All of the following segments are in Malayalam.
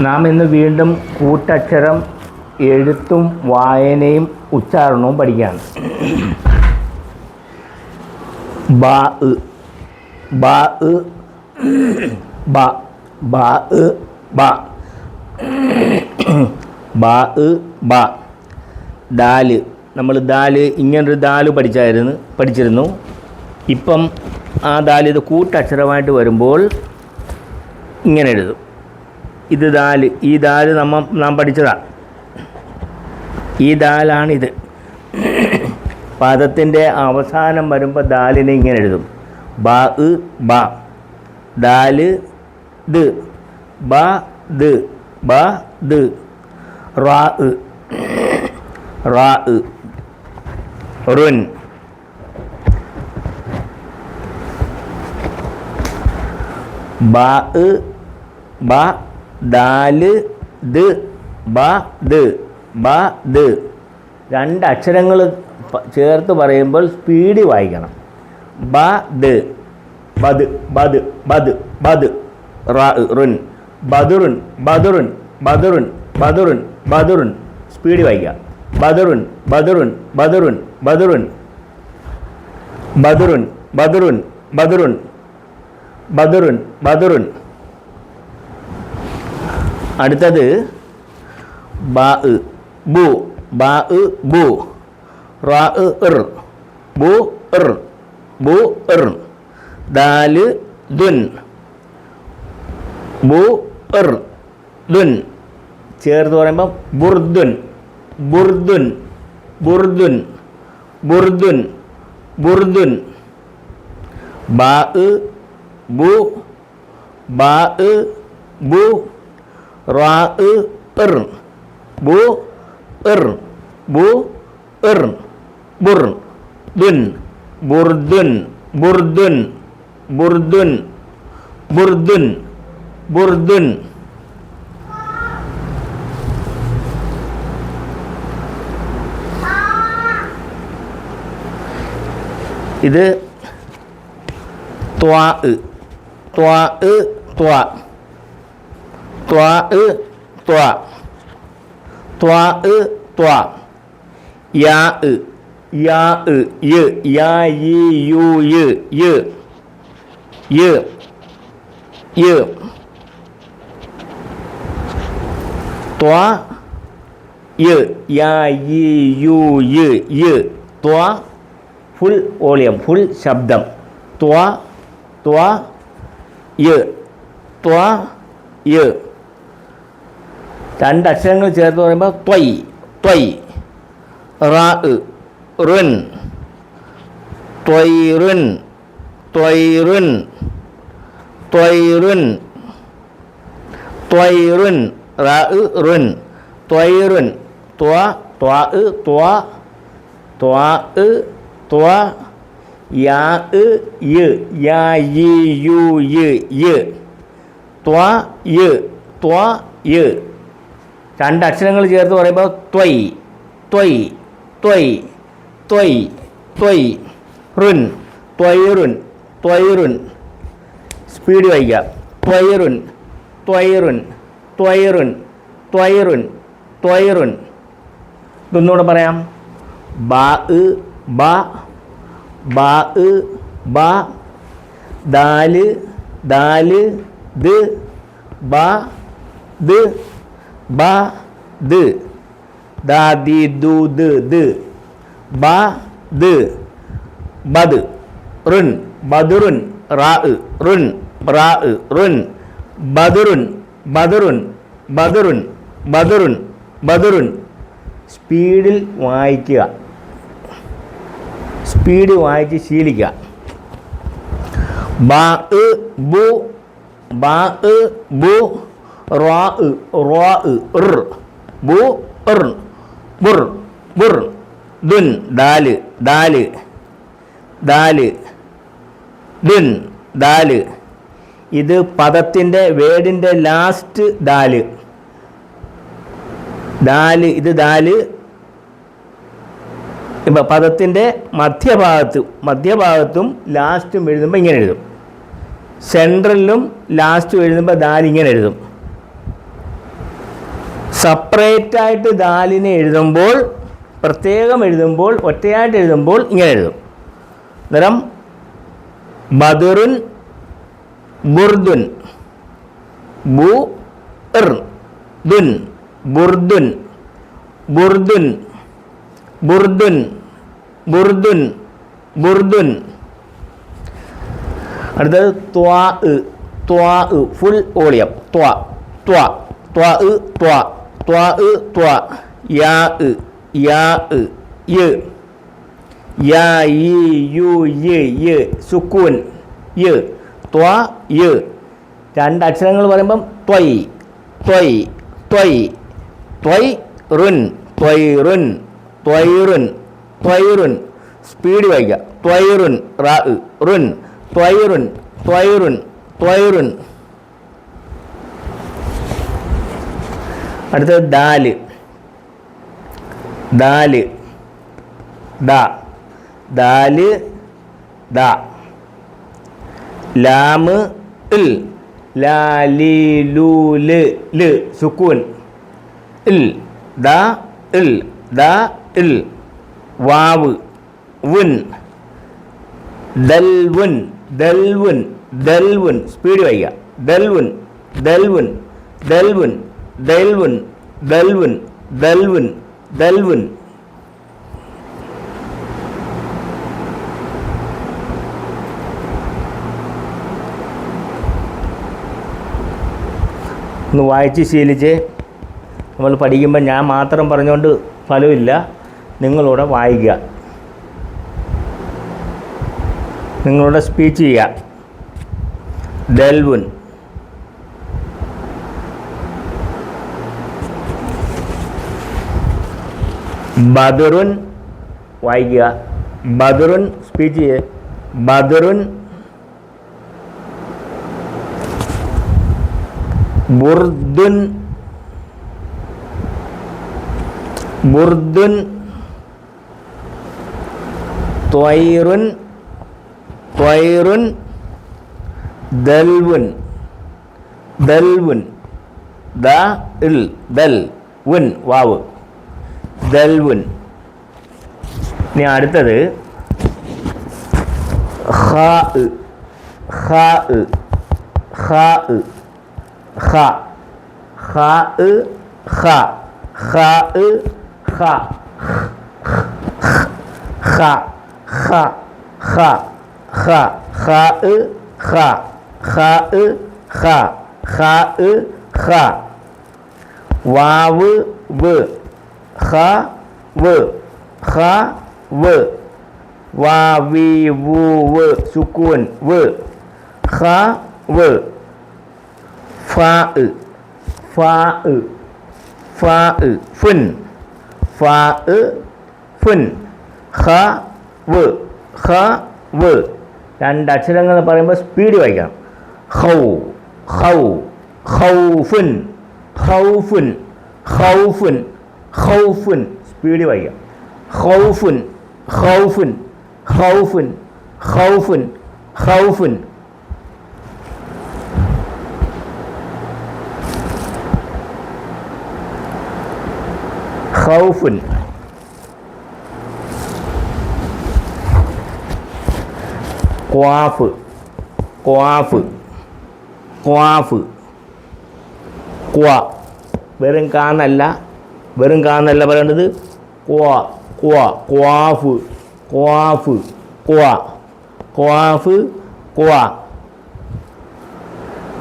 നാം ഇന്ന് വീണ്ടും കൂട്ടക്ഷരം എഴുത്തും വായനയും ഉച്ചാരണവും പഠിക്കുകയാണ്. ബ നമ്മൾ ദാൽ ഇങ്ങനൊരു ദാൽ പഠിച്ചായിരുന്നു പഠിച്ചിരുന്നു. ഇപ്പം ആ ദാൽ ഇത് കൂട്ടക്ഷരമായിട്ട് വരുമ്പോൾ ഇങ്ങനെ എഴുതും. ഇത് ദാൽ ഈ ദാൽ നമ്മ നാം പഠിച്ചതാണ് ഈ ദാലാണിത്. പദത്തിന്റെ അവസാനം വരുമ്പോൾ ദാലിനെ ഇങ്ങനെ എഴുതും. ബ ബ. ദാൽ ദ് ബ ദ് ബ ദ് റാ. റാ. റുൻ. ബ ബ ദാൽ ദ് ബ ദ് ബ ദ്. രണ്ട് അക്ഷരങ്ങൾ ചേർത്ത് പറയുമ്പോൾ സ്പീഡ് വായിക്കണം. ബ ദ് ബദ് ബദ് ബദ് ബദ്. റുൻ ബദുറുൻ ബദുറുൻ ബദുറുൻ ബദുറുൻ ബദുറുൻ. സ്പീഡ് വായിക്കുക. ബദുറുൻ ബദുറുൻ ബദുറുൻ ബദുറുൻ ബദുറുൻ. ബദുറുൻ ബദുറുൻ ബദുറുൻ. ബദുറുൻ അടുത്തത് ബ ബു. ബ ദുൻ. ദുൻ. ചേർത്ത് പറയുമ്പോൾ ബുർദുൻ. ബുർദുൻ. ബുർദുൻ. ബുർദുൻ. ബുർദുൻ. ബ bu ba e bu ra e per. Bu er. Bu er. Bur dun burdun burdun burdun burdun burdun ഇത് -e. ตัวอึตัว ตัวอึตัว ตัวอึตัวยาอึยาอึยืยายียูยืยืยืยืตัวยืยายียูยืยืตัว full โอเลียม full ชับดับตัวตัว യ് ത്വ യ്. രണ്ട് അക്ഷരങ്ങൾ ചേർത്ത് പറയുമ്പോൾ ത്വയ് ത്വയ് റാ റുൻ ത്വയ്റുൻ ത്വയ്റുൻ ത്വയ്റുൻ ത്വയ്റുൻ റാ റുൻ ത്വയ്റുൻ ത്വ ത്വ. ത്വ ത്വ ത്വ. യാ രണ്ട് അക്ഷരങ്ങൾ ചേർത്ത് പറയുമ്പോൾ ത്വയ് ത്വയ് ത്വയ് ത്വയ് ത്വയ് റുൻ ത്വയ്റുൻ ത്വയ്റുൻ സ്പീഡ് വായിക്കാം ത്വയ്റുൻ ത്വയ്റുൻ ത്വയ്റുൻ ത്വയ്റുൻ ത്വയ്റുൻ ഇതൊന്നുകൂടെ പറയാം. ബ ബ ബ ബ ദാൽ ദാൽ ദ് ബ ദ് ബ ദ്. ദാദി ദു ദ് ദ്. ബ ദ്. ബദ് റുൻ ബദുറുൻ റാ റുൻ റാ റുൻ ബദുറുൻ ബദുറുൻ ബദുറുൻ ബദുറുൻ ബദുറുൻ. സ്പീഡിൽ വായിക്കുക. സ്പീഡ് വായിച്ച് ശീലിക്കുക. ബാ ബു ബാ ബു റാ റാ ബു ബുർ ബുർ ദുൻ ദാൽ ദാൽ ദാൽ ദുൻ ദാൽ. ഇത് പദത്തിന്റെ വേടിന്റെ ലാസ്റ്റ് ദാൽ. ദാൽ ഇത് ദാൽ ഇപ്പം പദത്തിന്റെ മധ്യഭാഗത്ത് മധ്യഭാഗത്തും ലാസ്റ്റും എഴുതുമ്പോൾ ഇങ്ങനെ എഴുതും. സെൻട്രലിലും ലാസ്റ്റും എഴുതുമ്പോൾ ദാൽ ഇങ്ങനെ എഴുതും. സെപ്പറേറ്റ് ആയിട്ട് ദാലിനെ എഴുതുമ്പോൾ പ്രത്യേകം എഴുതുമ്പോൾ ഒറ്റയായിട്ട് എഴുതുമ്പോൾ ഇങ്ങനെ എഴുതും. അന്നേരം ബദുറുൻ ബുർദുൻ ബു ദുൻ ബുർദുൻ ബുർദുൻ புர்துன் புர்துன் புர்துன் அடுத்தது துவா உ துவா உ ஃபுல் ஓலியம் துவா துவா துவா உ துவா துவா உ துவா யா உ யா உ யு யா யி யு யு യു. സുക്കൂൻ. യു. ത്വ യു. രണ്ട് അക്ഷരങ്ങൾ പറയുമ്പം ത്വയ്. ത്വയ്. ത്വയ്. ത്വയ് ത്വയ് റുൻ ത്വയ് റുൻ ത്വയ്റുൻ ത്വയ്റുൻ സ്പീഡ് വായിക്കുക. ത്വയ്റുൻ റാ റുൻ ത്വയ്റുൻ ത്വയ്റുൻ ത്വയ്റുൻ. അടുത്തത് ദാൽ. ദാൽ ദാ. ദാൽ ദാ. ലാമ് ഇൽ. ലാലി ലൂൽ ൽ. സുക്കൂൻ. ഇൽ. ദാ ഇൽ. ദ ഇൽ വാവ് വുൻ ദൽവുൻ ദൽവുൻ ദൽവുൻ സ്പീഡ് വായിക്കുക ദൽവുൻ ദൽവുൻ ദൽവുൻ ദൽവുൻ ദൽവുൻ ദൽവുൻ ദൽവുൻ. ഒന്ന് വായിച്ച് ശീലിച്ച് നമ്മൾ പഠിക്കുമ്പോൾ ഞാൻ മാത്രം പറഞ്ഞുകൊണ്ട് ഫലമില്ല. നിങ്ങളൂടെ വായിക്കുക. നിങ്ങളുടെ സ്പീച്ച് ചെയ്യുക. ഡെൽവുൻ. ബദറുൻ വായിക്കുക. ബദറുൻ സ്പീച്ച് ചെയ്യേ. ബദറുൻ ബുർദുൻ. ബുർദുൻ தொயருன் தொயருன் தல்வுன். தல்வுன். த இல் தல் உன் வாவு. தல்வுன். நீ அடுத்தது ஹா உ ஹா உ ஹா உ ஹா. ஹா உ ஹா. ஹா உ ஹா ஹா. ഖ ഖ ഖ ഖ ഖ ഖ ഖ ഖ വാവ് വ് ഖ വ് ഖ വ് വാ വി വു സുക്കൂൻ വ് ഖ വ് ഫ ഫ ഫ ഫുൻ ഫ ഫുൻ ഖ വ് ഖ വ്. രണ്ട് അക്ഷരങ്ങൾ പറയുമ്പോൾ സ്പീഡ് വായിക്കണം. ഹൗ ഹൗ ഹൗഫുൻ ഹൗഫുൻ ഹൗഫുൻ ഹൗഫുൻ സ്പീഡ് വായിക്കാം. ഹൗഫുൻ ഹൗഫുൻ ഹൗഫുൻ ഹൗഫുൻ ഹൗഫുൻ ഖൗഫുൻ. ക്വാഫ് ക്വാഫ് ക്വാഫ് ക്വാ. വെറും കാന്നല്ല വെറും കാന്നല്ല പറയേണ്ടത് ക്വാ ക്വാ ക്വാഫ് ക്വാഫ് ക്വാ. ക്വാഫ് ക്വാ.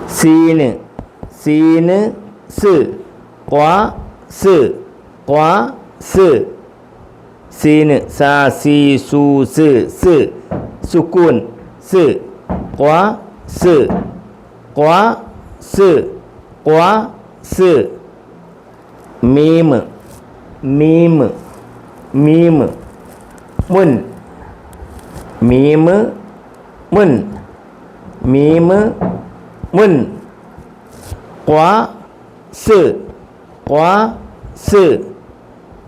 സീന് സീന് സ്. ക്വാ സ്. ക്വാ സ്. സീന് സാ സി സു സ് സ്. സുക്കൂൻ. സ്. ക്വാ സ്. ക്വാ സ്. ക്വാ സ്. മീമ്. മീമ്. മീമ്. മുൻ. മീമ്. മുൻ. മീമ്. മുൻ. ക്വാ സ്. ക്വാ സ്.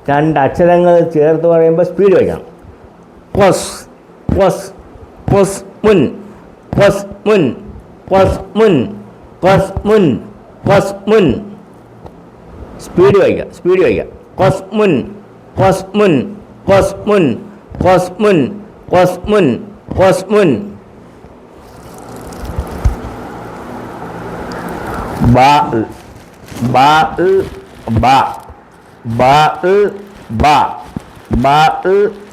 രണ്ട് അക്ഷരങ്ങൾ ചേർത്ത് പറയുമ്പോൾ സ്പീഡ് വയ്ക്കണം. ക്വസ്. ക്വസ്. ക്വസ്. മുൻ ഫസ് മുൻ ഫസ് മുൻ ഫസ് മുൻ ഫസ് മുൻ. സ്പീഡ് വായിക്കുക സ്പീഡ് വായിക്കുക ഫസ് മുൻ ഫസ് മുൻ ഫസ് മുൻ ഫസ് മുൻ ഫസ് മുൻ ഫസ് മുൻ. ബാ ബാ ബാ. ബാ ബാ. ബാ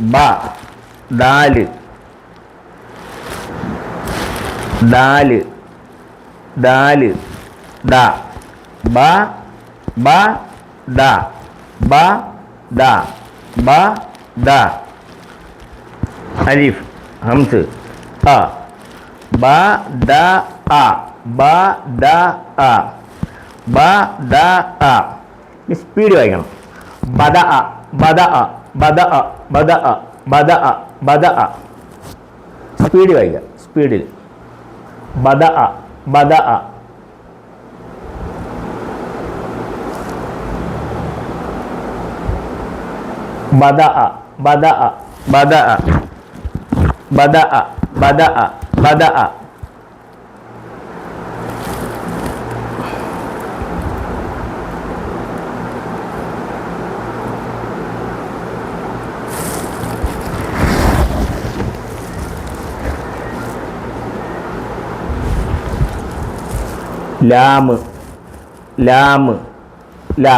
ബാ. നാല്. ദാൽ ദാൽ ദ. ബ. ബ. ദ. ബ. ദ. ബ. ദ. അലിഫ്. ഹംസ്. അ ബ. ദ. അ ബ. ദ. അ ബ. ദ. അ സ്പീഡ് വായിക്കണം. ബദ അ. ബദ അ. ബദ അ. ബദ അ. ബദ അ. ബദ അ. സ്പീഡ് വായിക്കുക. സ്പീഡിൽ ബദ അ ബദ അ ബദ അ ബദ അ ബദ അ ബദ അ ബദ അ ബദ അ ലാമ്. ലാമ്. ല.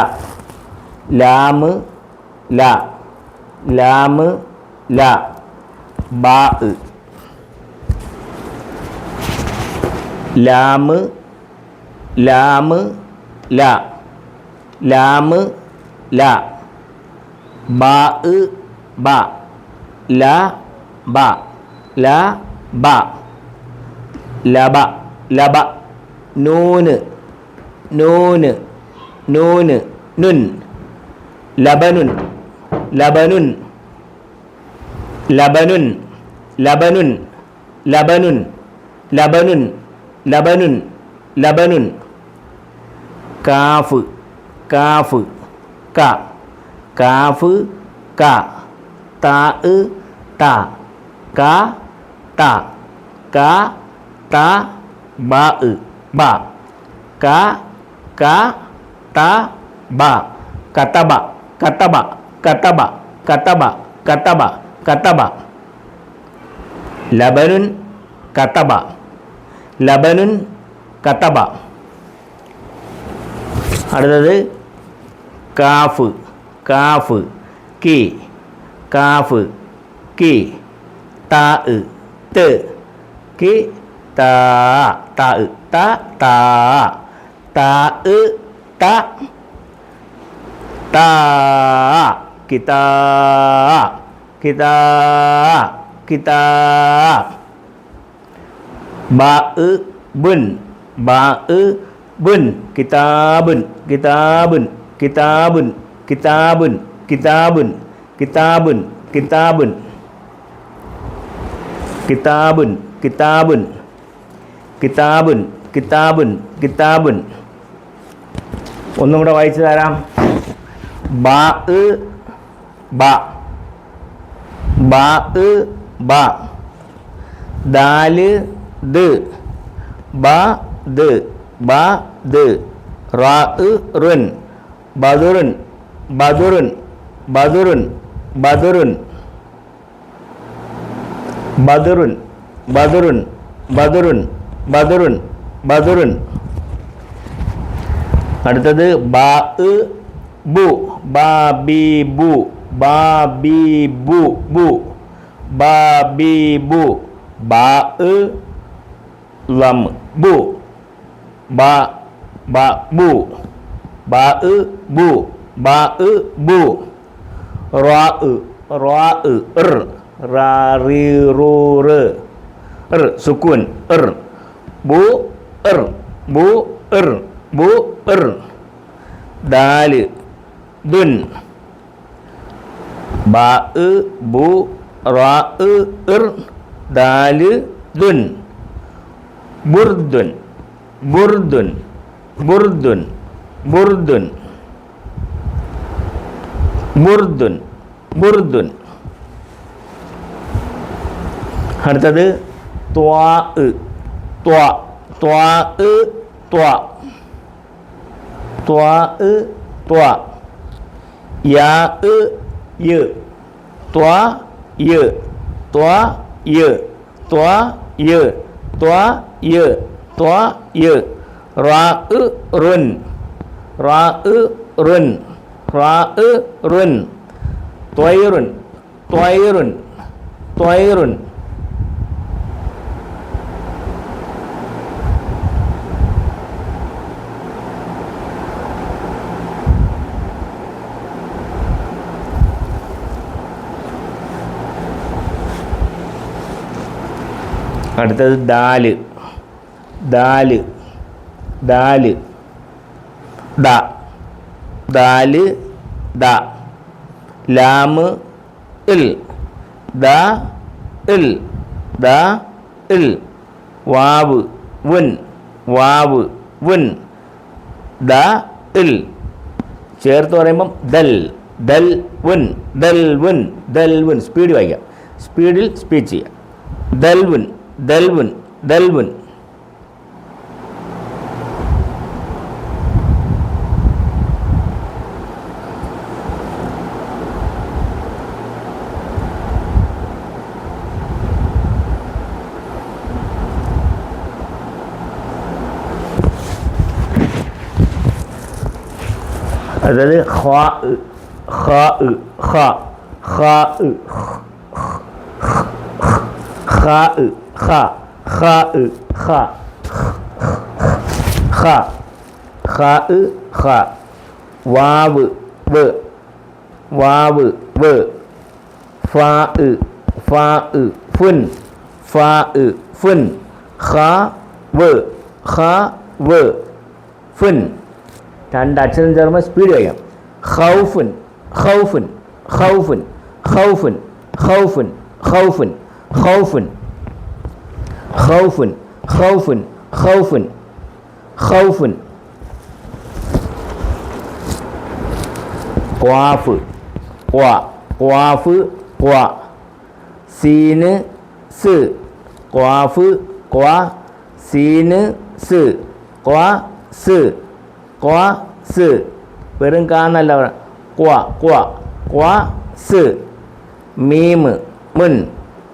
ലാമ്. ല. ലാമ്. ല. ബാ. ലാമ്. ലാമ്. ല. ലാമ്. ല. ബാ. ബ. ല. ബ. ല. ബ. ലബ. ലബ. നൂന് നൂന് നൂന് നുൻ. ലബനുൻ ലബനുൻ. ലബനുൻ ലബനുൻ ലബനുൻ. ലബനുൻ ലബനുൻ ലബനുൻ. കാഫ് കാഫ് ക. കാഫ് ക. താ ത. ക ത. ക ത ബ. பா க க ட பா கத்தபா கத்தபா கத்தபா கத்தபா கத்தபா கத்தபா லபனுன் கத்தபா லபனுன் கத்தபா அடுத்தது காஃபு காஃபு கி. காஃபு கி. தா து. கி അടുത്തത് കാഫ് കാഫ് കി കാഫ് കി താ ത് കി താ താ ത താ താ ത താ കിതാ കിതാ കിതാ ബാ ബുൻ ബാ ബുൻ കിതാബുൻ കിതാബുൻ കിതാബുൻ കിതാബുൻ കിതാബുൻ കിതാബുൻ കിതാബുൻ കിതാബുൻ കിതാബുൻ കിതാബുൻ കിതാബുൻ കിതാബുൻ. ഒന്നും കൂടെ വായിച്ചു തരാം. ബാ ബ. ബാ ബ. ദാൽ ദ്. ബാ ദ്. ബാ ദ്. റാ റുൻ. ബദുറുൻ ബദുറുൻ ബദുറുൻ ബദുറുൻ. ബദുറുൻ ബദുറുൻ ബദുറുൻ. பதுருன் பதுருன் அடுத்தது பா உ பு பா பி பு பா பி பு பு பா பி பு பா லம் bu ba ba bu ba ư bu ba ư bu ra ư ra ư r ra ri ru sukun r ബു എർ ബു എർ ബു എർ ദാൽ ദുൻ. ബാ ബു റാ ഇർ ദാൽ ദുൻ. ബുർദുൻ ബുർദുൻ ബുർദുൻ ബുർദുൻ. ബുർദുൻ ബുർദുൻ. അടുത്തത് ത്വാ tọa tọa ư, tọa. Tọa ư, tọa. Ya ư yự tọa yự tọa yự tọa yự tọa yự tọa yự ra ư run ra ư run ra ư run toirun toirun run അടുത്തത് ദാൽ. ദാൽ. ദാൽ. ദ. ദാൽ. ദ. ലാമ്. ഇൽ. ദ. ഇൽ. ദ. ഇൽ. വാവ്. വുൻ വാവ്. വുൻ ദ. ഇൽ. ചേർത്ത് പറയുമ്പം ദൽ. ദൽ വുൻ ദൽ വുൻ ദൽ വുൻ സ്പീഡ് വായിക്കാം. സ്പീഡിൽ സ്പീച്ച് ചെയ്യാം. ദൽ വുൻ ദൽ വുൻ ദൽ വുൻ അതായത് ഖ ഖ ഖ ഖ ഖ ഖ ഖ ഖ ഖ ഖ ഖ വാവ് വ് വാവ് വ് ഫാ ഫാ ഫുൻ ഫാ ഫുൻ ഖ വ് ഖ വ് ഫുൻ രണ്ട് അക്ഷരം ചേർന്ന് സ്പീഡ് കഴിയാം ഹൗഫുൻ ഹൗഫുൻ ഹൗഫുൻ ഹൗഫുൻ ഹൗഫുൻ ഹൗഫുൻ ഹൗഫുൻ ഹൗഫുൻ خوف خوف خوف خوف قواف قوا قواف قوا سين س قواف قوا سين س قوا س قوا س വെറും കാന്നല്ല ക്വ ക്വ ക്വ സ് മീമ് മുൻ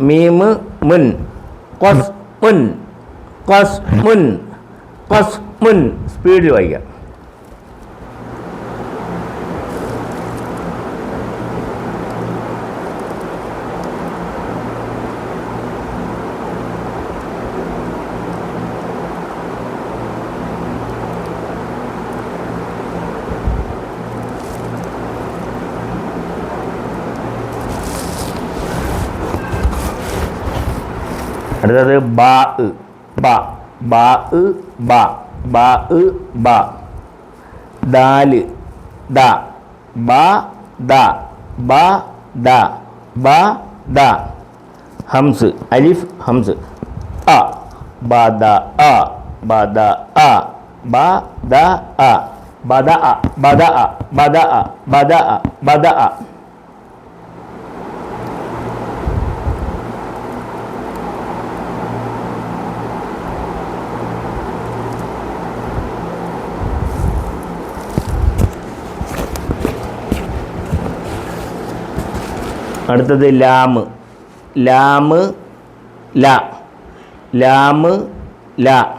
മീമ് മുൻ കൊസ് മുൻ കൊസ് മുൻ കൊസ് മുൻ സ്പീഡിൽ വായിക്കാം അടുത്തത് ബാ ബ ബാ ബാ ബ ബാ ദാൽ ദ ബ ദ ബ ദ ബ ദ ഹംസ് അലിഫ് ഹംസ് അ ബ ദ അ ബ ദ അ ബ ദ അ ബദ അ ബദ അ ബദ അ ബദ അ ബദ അ അടുത്തത് ലാമ്. ലാമ് ല. ലാമ് ല.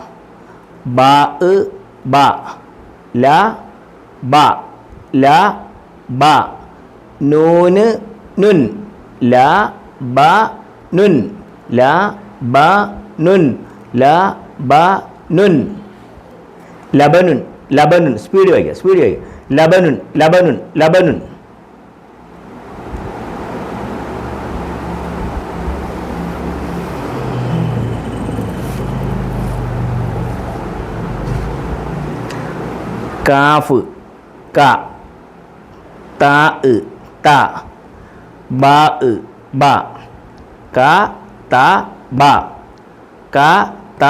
ബാ ബ. ല ബ. ല ബ. നൂന് നുൻ. ല ബ നുൻ. ല ബ നുൻ. ല ബ നുൻ. ലബനുൻ ലബനുൻ. സ്പീഡ് വായിക്കുക സ്പീഡ് വായിക്കുക. ലബനുൻ ലബനുൻ ലബനുൻ. കാഫ് ക താ ത ബ ബ ക ത ബ ക ത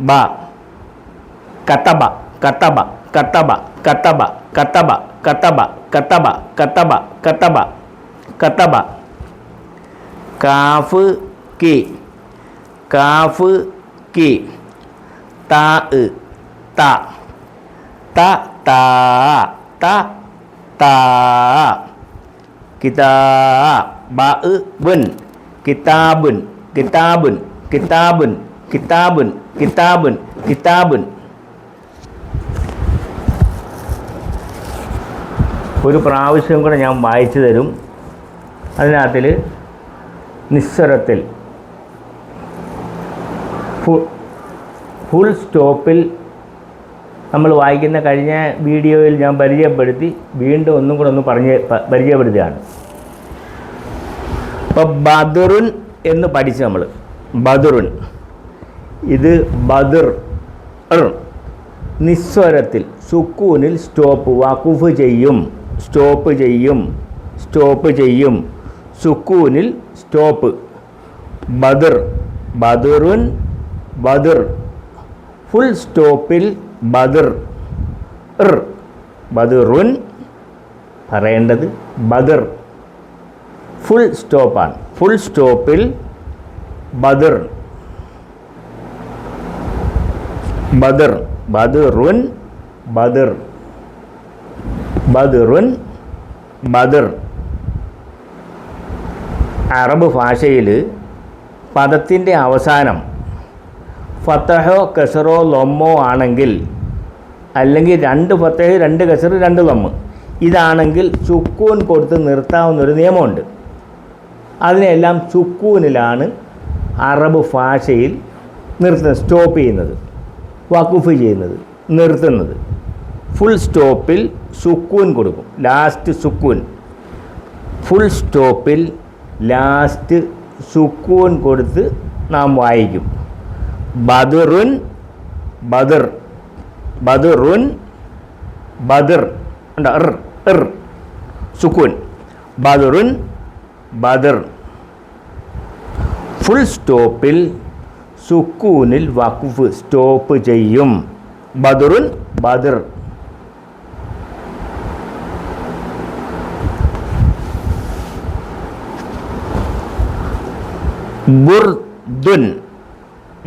ബ കത്തബ കത്തബ കത്തബ കത്തബ കത്തബ കത്തബ കത്തബ കത്തബ കത്തബ കത്തബ കാഫ് കി കാഫ് കി താ ഇ, ത ത താ ത താ. കിതാ ബ ഇ, ബുൻ കിതാബുൻ കിതാബുൻ കിതാബുൻ കിതാബുൻ കിതാബുൻ കിതാബുൻ. ഒരു പ്രാവശ്യം കൂടെ ഞാൻ വായിച്ചു തരും. അതിനകത്തിൽ നിസ്വരത്തിൽ ഫുൾ ഫുൾ സ്റ്റോപ്പിൽ നമ്മൾ വായിക്കുന്ന കഴിഞ്ഞ വീഡിയോയിൽ ഞാൻ പരിചയപ്പെടുത്തി വീണ്ടും ഒന്നും കൂടെ ഒന്ന് പറഞ്ഞ് പരിചയപ്പെടുത്തുകയാണ്. ഇപ്പോൾ ബദറുൻ എന്ന് പഠിച്ചു നമ്മൾ. ബദറുൻ. ഇത് ബദർ. നിസ്വരത്തിൽ സുക്കൂനിൽ സ്റ്റോപ്പ് വഖുഫ് ചെയ്യും സ്റ്റോപ്പ് ചെയ്യും സ്റ്റോപ്പ് ചെയ്യും. സുക്കൂനിൽ സ്റ്റോപ്പ്. ബദർ ബദറുൻ ബദർ. ഫുൾ സ്റ്റോപ്പിൽ ബദർ ഇർ. ബദറുൻ പറയേണ്ടത് ബദർ. ഫുൾ സ്റ്റോപ്പാണ്. ഫുൾ സ്റ്റോപ്പിൽ ബദർ. ബദർ. ബദറുൻ ബദർ. ബദറുൻ ബദർ. അറബ് ഭാഷയിൽ പദത്തിന്റെ അവസാനം ഫത്തഹോ കസറോ ലൊമ്മോ ആണെങ്കിൽ അല്ലെങ്കിൽ രണ്ട് ഫത്തഹ് രണ്ട് കസറ് രണ്ട് ലൊമ്മ്. ഇതാണെങ്കിൽ ചുക്കൂൻ കൊടുത്ത് നിർത്താവുന്ന ഒരു നിയമമുണ്ട്. അതിനെല്ലാം ചുക്കൂനിലാണ് അറബ് ഭാഷയിൽ നിർത്തുന്നത് സ്റ്റോപ്പ് ചെയ്യുന്നത് വക്കുഫ് ചെയ്യുന്നത് നിർത്തുന്നത്. ഫുൾ സ്റ്റോപ്പിൽ സുക്കൂൻ കൊടുക്കും ലാസ്റ്റ് സുക്കൂൻ ഫുൾ സ്റ്റോപ്പിൽ ലാസ്റ്റ് സുക്കൂൻ കൊടുത്ത് നാം വായിക്കും. ബദറുൻ ബദർ ബദറുൻ ബദർ ഉണ്ട് ഇർ ഇർ സുക്കൂൻ ബദറുൻ ബദർ ഫുൾ സ്റ്റോപ്പിൽ സുക്കൂനിൽ വഖഫ് സ്റ്റോപ്പ് ചെയ്യും ബദറുൻ ബദർ ബുർദുൻ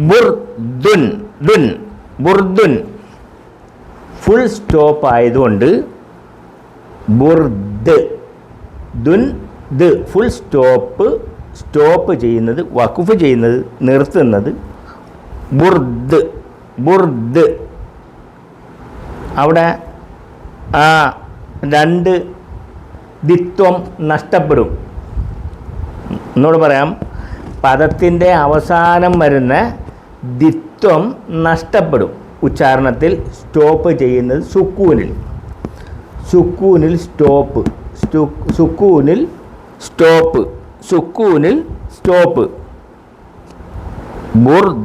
ബുർദുൻ ദുൻ ബുർദുൻ. ഫുൾ സ്റ്റോപ്പ് ആയതുകൊണ്ട് ബുർദ് ദുൻ ദ്. ഫുൾ സ്റ്റോപ്പ് സ്റ്റോപ്പ് ചെയ്യുന്നത് വഖഫ് ചെയ്യുന്നത് നിർത്തുന്നത് ബുർദ് ബുർദ്. അവിടെ ആ രണ്ട് ദിത്വം നഷ്ടപ്പെടും. എന്നോട് പറയാം. പദത്തിന്റെ അവസാനം വരുന്ന ദിത്വം നഷ്ടപ്പെടും. ഉച്ചാരണത്തിൽ സ്റ്റോപ്പ് ചെയ്യുന്നത് സുക്കൂനിൽ. സുക്കൂനിൽ സ്റ്റോപ്പ്. സ്റ്റു- സുക്കൂനിൽ സ്റ്റോപ്പ്. സുക്കൂനിൽ സ്റ്റോപ്പ്.